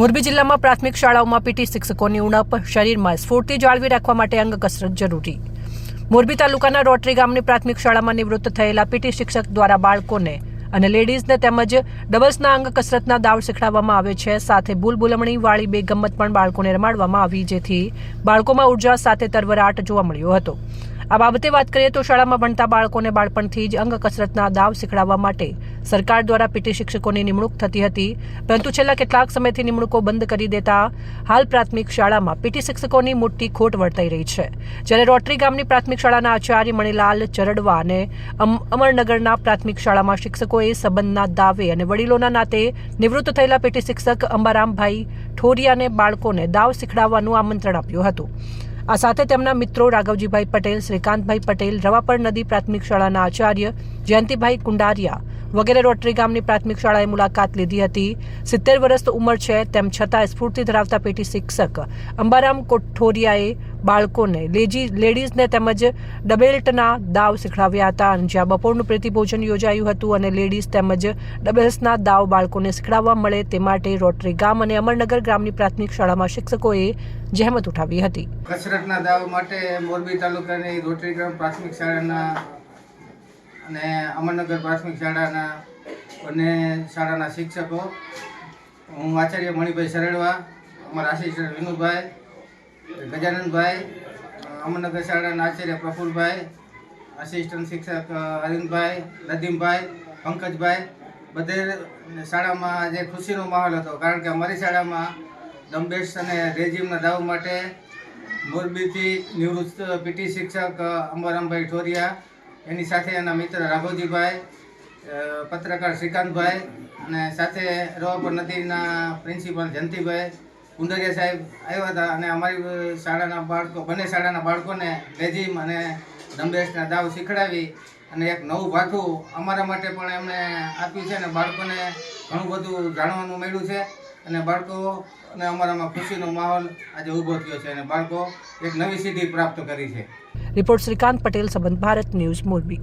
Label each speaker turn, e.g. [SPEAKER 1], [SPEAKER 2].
[SPEAKER 1] મોરબી જિલ્લામાં પ્રાથમિક શાળાઓમાં પીટી શિક્ષકોની ઉણપ, શરીરમાં સ્ફૂર્તિ જાળવી રાખવા માટે અંગ કસરત જરૂરી. મોરબી તાલુકાના રોટરી ગામની પ્રાથમિક શાળામાં નિવૃત્ત થયેલા પીટી શિક્ષક દ્વારા બાળકોને અને લેડીઝને તેમજ ડબલ્સના અંગ કસરતના દાવ શીખડાવવામાં આવે છે. સાથે ભૂલભૂલમણી વાળી બે ગમત પણ બાળકોને રમાડવામાં આવી, જેથી બાળકોમાં ઊર્જા સાથે તરવરાટ જોવા મળ્યો હતો. આ બાબતે વાત કરીએ તો શાળામાં ભણતા બાળકોને બાળપણથી જ અંગ કસરતના દાવ શીખડાવવા માટે સરકાર દ્વારા પીટી શિક્ષકોની નિમણૂક થતી હતી. પરંતુ છેલ્લા કેટલાક સમયથી નિમણૂકો બંધ કરી દેતા હાલ પ્રાથમિક શાળામાં પીટી શિક્ષકોની મોટી ખોટ વર્તાઈ રહી છે. જ્યારે રોટરી ગામની પ્રાથમિક શાળાના આચાર્ય મણિલાલ ચરડવા અને અમરનગરના પ્રાથમિક શાળામાં શિક્ષકોએ સંબંધના દાવે અને વડીલોના નાતે નિવૃત્ત થયેલા પીટી શિક્ષક અંબારામભાઈ ઠોરિયાને બાળકોને દાવ શીખડાવવાનું આમંત્રણ આપ્યું હતું. આ સાથે તેમના મિત્રો રાઘવજીભાઈ પટેલ, શ્રીકાંતભાઈ પટેલ, રવાપર નદી પ્રાથમિક શાળાના આચાર્ય જયંતિભાઈ કુંડારિયા વગેરે રોટરી ગામની પ્રાથમિક શાળાએ મુલાકાત લીધી હતી. સિત્તેર વર્ષ ઉંમર છે, તેમ છતાં સ્ફૂર્તિ ધરાવતા પેટી શિક્ષક અંબારામ કોઠોરિયાએ બાળકોને લેજી, લેડીઝને તેમજ ડબેલ્ટના દાવ શીખડાવ્યા હતા. અને જ્યાં બપોરનું પ્રતિભોજન યોજાયું હતું અને લેડીઝ તેમજ ડબલ્સના દાવ બાળકોને શીખડાવવા મળે તે માટે રોટરી ગામ અને અમરનગર ગ્રામની પ્રાથમિક શાળામાં શિક્ષકોએ જહેમત ઉઠાવી હતી.
[SPEAKER 2] કસરતના દાવ માટે મોરબી તાલુકાની રોટરી ગ્રામ પ્રાથમિક શાળાના અને અમરનગર પ્રાથમિક શાળાના બંને શાળાના શિક્ષકો, હું આચાર્ય મણિભાઈ સરેડવા, અમારા આસિસ્ટન્ટ વિનુભાઈ ગજાનંદભાઈ, અમરનગર શાળાના આચાર્ય પ્રફુલભાઈ આસિસ્ટન્ટ શિક્ષક અરવિંદભાઈ નદીમભાઈ પંકજભાઈ, બધે શાળામાં જે ખુશીનો માહોલ હતો, કારણ કે અમારી શાળામાં દમબેસ અને રેજીમના દાવ માટે મોરબીથી નિવૃત્ત પીટી શિક્ષક અંબારામભાઈ ઠોરિયા એની સાથે એના મિત્ર રાઘોજીભાઈ પત્રકાર શ્રીકાંતભાઈ અને સાથે રવાપર નદીના પ્રિન્સિપાલ જયંતિભાઈ કુંડરિયા સાહેબ આવ્યા હતા અને અમારી શાળાના બાળકો, બંને શાળાના બાળકોને લેજીમ અને દમબેસના દાવ શીખડાવી અને એક નવું ભાથું અમારા માટે પણ એમણે આપ્યું છે અને બાળકોને ઘણું બધું જાણવાનું મળ્યું છે. અને બાળકો અને અમારામાં ખુશીનો માહોલ આજે ઊભો થયો છે અને બાળકો એક નવી સિદ્ધિ પ્રાપ્ત કરી છે.
[SPEAKER 1] રિપોર્ટ શ્રીકાંત પટેલ, સંબંધ ભારત ન્યૂઝ મોરબી.